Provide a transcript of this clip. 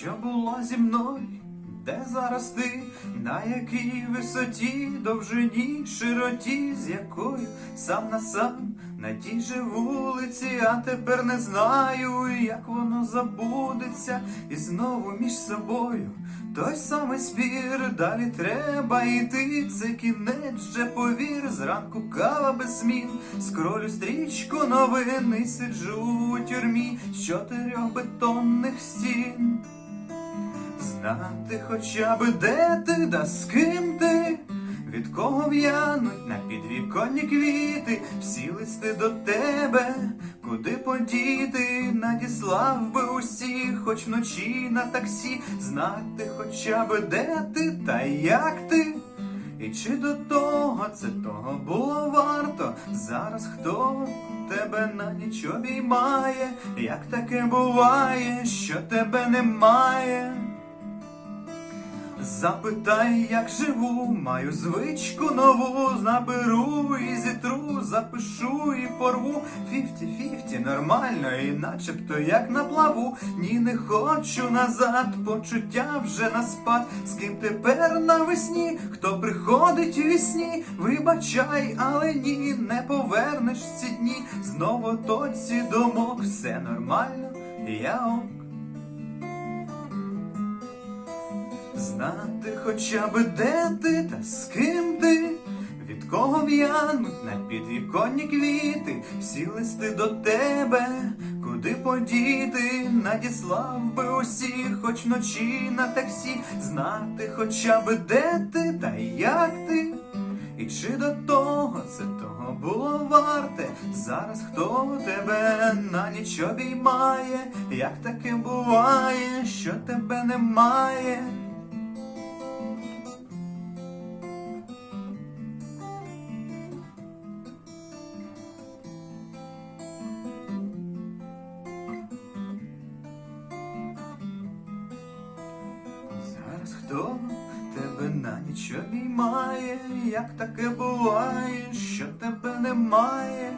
що було зі мною, де зараз ти, на якій висоті, довжині, широті, з якою сам на сам? На тій же вулиці, а тепер не знаю, як воно забудеться, і знову між собою той самий спір, далі треба йти, це кінець вже повір, зранку кава без змін, скролю стрічку новин і сиджу у тюрмі з чотирьох бетонних стін. Знати хоча б де ти, да з ким ти, від кого в'януть на підвіконні квіти, всі листи до тебе, куди подіти, надіслав би усі, хоч вночі на таксі, знати хоча б де ти та як ти. І чи до того це того було варто? Зараз хто тебе на ніч обіймає? Як таке буває, що тебе немає? Запитай, як живу, маю звичку нову, наберу і зітру, запишу і порву. Фіфті-фіфті, нормально, і начебто як на плаву. Ні, не хочу назад, почуття вже на спад. З ким тепер навесні, хто приходить у вісні, вибачай, але ні, не повернеш ці дні. Знову тоці думок, все нормально, я ок. Знати хоча б де ти та з ким ти, від кого в'януть на підвіконні квіти, всі листи до тебе, куди подіти, надіслав би усі, хоч вночі на таксі, знати хоча б де ти та як ти. І чи до того це того було варте? Зараз хто тебе на ніч обіймає? Як таке буває, що тебе немає? Зараз хто тебе на ніч обіймає? Як таке буває, що тебе немає?